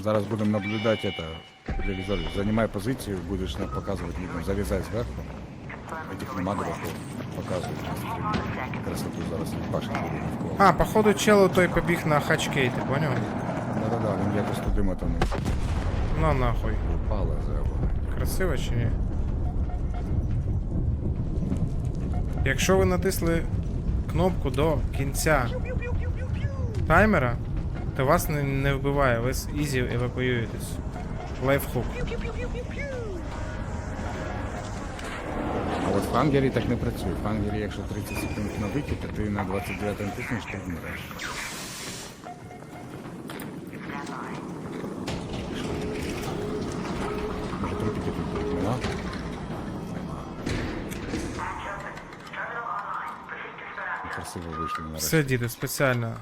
Зараз будемо наблюдати это по телевизору. Занимай позицию, будешь нам показывать видно. Залезай сверху. Этих магров показывают на стриме. Красоту зараз Паша буде навколо. А, походу чело той побіг на хачкей, ти поняв? Да-да-да, він якось туди мотанув. Ну нахуй. Упала за Красиво чи ні? Якщо ви натисли кнопку до кінця таймера, то вас не, не вбиває, ви з ізі евакуюєтесь. Лайфхук. А от в хангері так не працює. В хангері, якщо 30 секунд на вихід, то ти на 29 тиснеш, то вмреш. Може трупики тут будуть, нема? Красиво вийшли нарешті. Все, діти, спеціально